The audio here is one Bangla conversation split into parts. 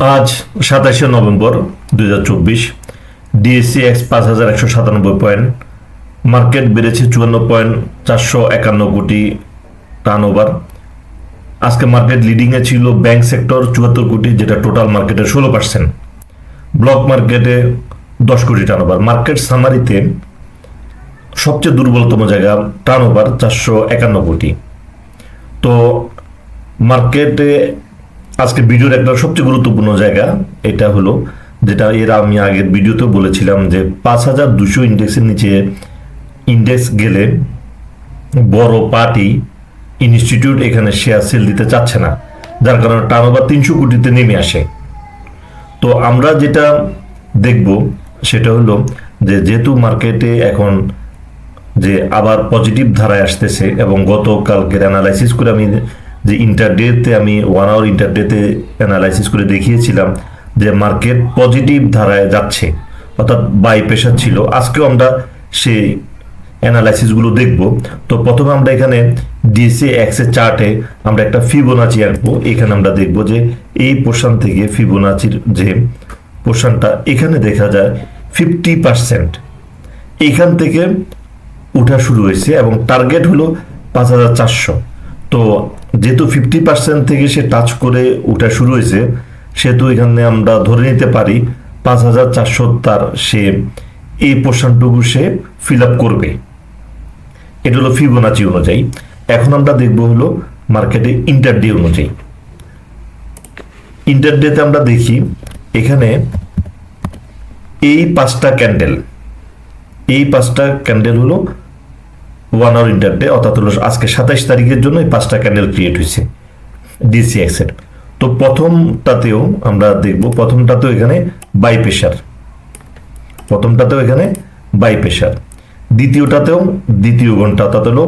আজ সাতাশে নভেম্বর দুই হাজার চব্বিশ, ডিএসসি এক্স পাঁচ হাজার একশো সাতানব্বই পয়েন্ট, মার্কেট বেড়েছে চুয়ান্ন পয়েন্ট চারশো একান্ন কোটি টার্ন ওভার আজকে মার্কেট লিডিংয়ে ছিল ব্যাংক সেক্টর চুয়াত্তর কোটি, যেটা টোটাল মার্কেটের ষোলো পার্সেন্ট ব্লক মার্কেটে দশ কোটি টার্ন ওভার মার্কেট সামারিতে সবচেয়ে দুর্বলতম জায়গা টার্ন ওভার চারশো একান্ন কোটি। তো মার্কেটে আজকে ভিডিওর একটা সবচেয়ে গুরুত্বপূর্ণ জায়গা, এটা হলো যেটা এর আমি আগের ভিডিওতেও বলেছিলাম যে পাঁচ হাজার দুশো ইন্ডেক্সের নিচে ইন্ডেক্স গেলে বড় পার্টি ইনস্টিটিউট এখানে শেয়ার সেল দিতে চাচ্ছে না। যার কারণে টার্ন ওভার তিনশো কোটিতে নেমে আসে। তো আমরা যেটা দেখব সেটা হলো যে যেহেতু মার্কেটে এখন যে আবার পজিটিভ ধারায় আসতেছে এবং গতকালকের অ্যানালাইসিস করে আমি যে ইন্টারডেতে আমি ওয়ান আওয়ার ইন্টারডেতে অ্যানালাইসিস করে দেখিয়েছিলাম যে মার্কেট পজিটিভ ধারায় যাচ্ছে, অর্থাৎ বাই প্রেশার ছিল। আজকেও আমরা সেই অ্যানালাইসিসগুলো দেখব। তো প্রথমে আমরা এখানে ডিসি এক্সের চার্টে আমরা একটা ফিবোনাচি আঁকবো। এখানে আমরা দেখব যে এই পোর্শন থেকে ফিবোনাচির যে পোর্শনটা এখানে দেখা যায় ফিফটি পার্সেন্ট এইখান থেকে উঠা শুরু হয়েছে এবং টার্গেট হলো পাঁচ হাজার চারশো। তো যেহেতু ফিফটি পার্সেন্ট থেকে সে টাচ করে উঠা শুরু হয়েছে, সেহেতু এখানে আমরা ধরে নিতে পারি পাঁচ হাজার চারশো তার সে এই পোর্শনটুকু সে ফিল আপ করবে। এটা হলো ফিবোনাচি অনুযায়ী। এখন আমরা দেখব হলো মার্কেটে ইন্টারডে অনুযায়ী। ইন্টারডেতে আমরা দেখি এখানে এই পাঁচটা ক্যান্ডেল এই পাঁচটা ক্যান্ডেল হলো ওয়ান আওয়ার ইন্টারডে অর্থাৎ হলো আজকে সাতাইশ তারিখের জন্য এই পাঁচটা ক্যান্ডেল ক্রিয়েট হয়েছে ডিসিএক্স এর। তো প্রথমটাতেও আমরা দেখব, প্রথমটাতেও এখানে বাই প্রেশার প্রথমটাতেও এখানে বাই প্রেশার দ্বিতীয়টাতেও, দ্বিতীয় ঘণ্টা, অর্থাৎ হলো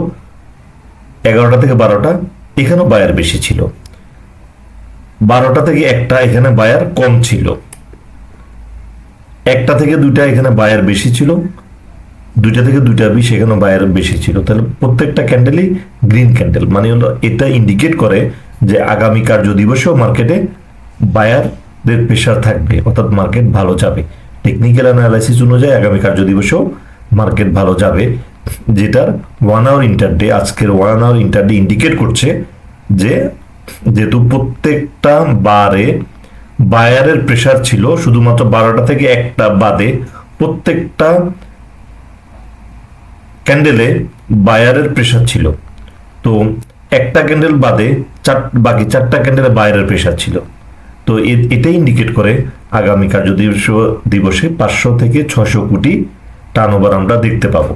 এগারোটা থেকে বারোটা, এখানেও বায়ার বেশি ছিল। বারোটা থেকে একটা এখানে বায়ার কম ছিল। একটা থেকে দুইটা এখানে বায়ার বেশি ছিল। দুইটা থেকে দুইটা বিশ এখানে বায়ার বেশি ছিল। তাহলে প্রত্যেকটা ক্যান্ডেলই গ্রিন ক্যান্ডেল মানে হলো এটা ইন্ডিকেট করে যে আগামী কার্য দিবসেও মার্কেটে বায়ারদের প্রেশার থাকবে, অর্থাৎ মার্কেট ভালো যাবে। টেকনিক্যাল অ্যানালাইসিস অনুযায়ী আগামী কার্য দিবসেও মার্কেট ভালো যাবে, যেটার ওয়ান আওয়ার ইন্টারডে আজকের ওয়ান আওয়ার ইন্টারডে ইন্ডিকেট করছে যে যেহেতু প্রত্যেকটা বারে বায়ারের প্রেশার ছিল, শুধুমাত্র বারোটা থেকে একটা বাদে প্রত্যেকটা ক্যান্ডেলে বায়ারের প্রেশার ছিল। তো একটা ক্যান্ডেল বাদে চার, বাকি চারটা ক্যান্ডেলে বায়ারের প্রেশার ছিল। তো এটাই ইন্ডিকেট করে আগামী কার্য দিবস দিবসে পাঁচশো থেকে ছশো কোটি টার্নওভার আমরা দেখতে পাবো।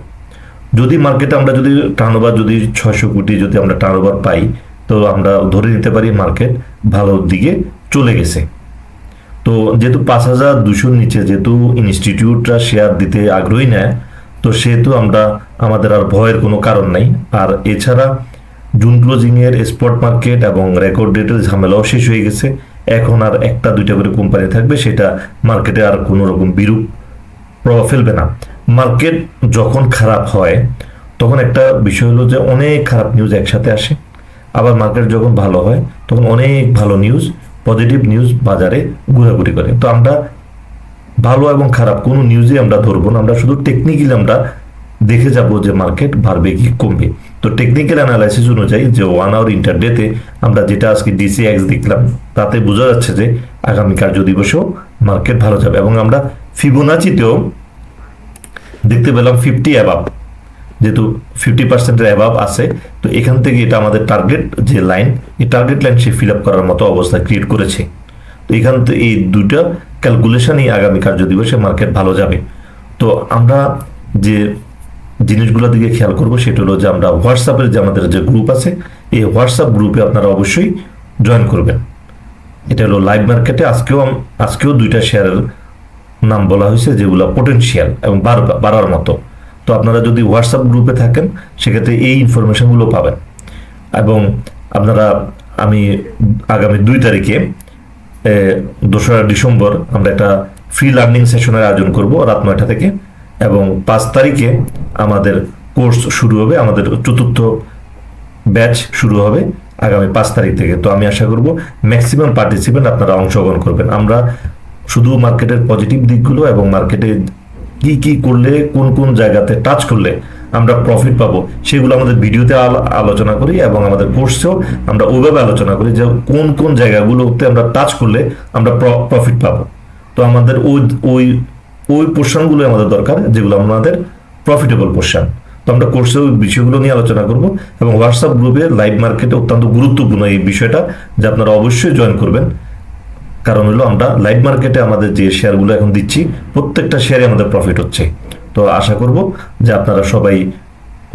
যদি মার্কেটে আমরা যদি টার্নওভার যদি ছশো কোটি যদি আমরা টার্নওভার পাই, তো আমরা ধরে নিতে পারি মার্কেট ভালোর দিকে চলে গেছে। তো যেহেতু পাঁচ হাজার দুশোর নিচে যেহেতু ইনস্টিটিউটরা শেয়ার দিতে আগ্রহী নেয় তো সেহেতু আমরা আমাদের আর ভয়ের কোনো কারণ নাই। আর এছাড়া জুন ক্লোজিং এর স্পট মার্কেট এবং রেকর্ড ডেটের ঝামেলাও শেষ হয়ে গেছে। এখন আর একটা দুইটা করে কোম্পানি থাকবে, সেটা মার্কেটে আর কোনো রকম বিরূপ প্রভাব ফেলবে না। মার্কেট যখন খারাপ হয়, তখন একটা বিষয় হলো যে অনেক খারাপ নিউজ একসাথে আসে। আবার মার্কেট যখন ভালো হয়, তখন অনেক ভালো নিউজ পজিটিভ নিউজ বাজারে ঘোরাঘুরি করে। তো আমরা ভালো এবং খারাপ, কোনো নিউজই আমরা ধরবো না। আমরা শুধু টেকনিক্যালি আমরা দেখে যাব যে মার্কেট বাড়বে কি কমবে। তো টেকনিক্যাল অ্যানালাইসিস অনুযায়ী যে ওয়ান আওয়ার ইন্টারডেতে আমরা যেটা আজকে ডিসিএক্স দেখলাম, তাতে বোঝা যাচ্ছে যে আগামী কার্য দিবসেও মার্কেট ভালো যাবে এবং আমরা ফিবোনাচিতেও দেখতে পেলাম ফিফটি অ্যাবাব যেহেতু ফিফটি পার্সেন্টের অ্যাবাব আছে। তো এখান থেকে এটা আমাদের টার্গেট যে লাইন এই টার্গেট লাইন সে ফিল আপ করার মতো অবস্থা ক্রিয়েট করেছে। তো এখান থেকে এই দুটা ক্যালকুলেশনই আগামী কার্য দিবসে মার্কেট ভালো যাবে। তো আমরা যে জিনিসগুলোর দিকে খেয়াল করব, সেটা হলো যে আমরা হোয়াটসঅ্যাপের যে আমাদের যে গ্রুপ আছে, এই হোয়াটসঅ্যাপ গ্রুপে আপনারা অবশ্যই জয়েন করবেন। এটা হলো লাইভ মার্কেটে আজকেও আজকেও দুইটা শেয়ারের নাম বলা হয়েছে, যেগুলো পোটেনশিয়াল এবং বাড়ার মতো। তো আপনারা যদি হোয়াটসঅ্যাপ গ্রুপে থাকেন, সেক্ষেত্রে এই ইনফরমেশনগুলো পাবেন। এবং আপনারা, আমি আগামী দুই তারিখে দোসরা ডিসেম্বর আমরা একটা ফ্রি লার্নিং সেশনের আয়োজন করব রাত নয়টা থেকে। এবং পাঁচ তারিখে আমাদের কোর্স শুরু হবে, আমাদের চতুর্থ ব্যাচ শুরু হবে আগামী পাঁচ তারিখ থেকে। তো আমি আশা করব ম্যাক্সিমাম পার্টিসিপেন্ট আপনারা অংশগ্রহণ করবেন। আমরা শুধু মার্কেটের পজিটিভ দিকগুলো এবং মার্কেটে কি কি করলে, কোন কোন জায়গাতে টাচ করলে আমরা প্রফিট পাবো। সেগুলো আমাদের ভিডিওতে আলোচনা করি এবং আমাদের কোর্সেও আমরা ওইভাবে আলোচনা করি যে কোন কোন জায়গাগুলোতে আমরা টাচ করলে আমরা প্রফিট পাবো। তো আমাদের ওই ওই ওই পোর্শনগুলো আমাদের দরকার যেগুলো আমাদের প্রফিটেবল পোর্শন তো আমরা কোর্সে ওই বিষয়গুলো নিয়ে আলোচনা করব এবং হোয়াটসঅ্যাপ গ্রুপে লাইভ মার্কেটে অত্যন্ত গুরুত্বপূর্ণ এই বিষয়টা যে আপনারা অবশ্যই জয়েন করবেন। কারণ হলো আমরা লাইভ মার্কেটে আমাদের যে শেয়ারগুলো এখন দিচ্ছি, প্রত্যেকটা শেয়ারে আমাদের প্রফিট হচ্ছে। তো আশা করব যে আপনারা সবাই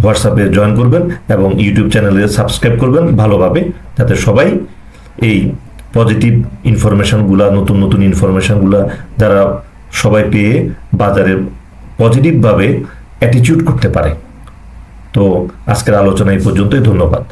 হোয়াটসঅ্যাপে জয়েন করবেন এবং ইউটিউব চ্যানেলে সাবস্ক্রাইব করবেন ভালোভাবে, যাতে সবাই এই পজিটিভ ইনফরমেশনগুলা, নতুন নতুন ইনফরমেশনগুলা যারা সবাই পেয়ে বাজারে পজিটিভভাবে অ্যাটিচিউড করতে পারে। তো আজকের আলোচনা এই পর্যন্তই, ধন্যবাদ।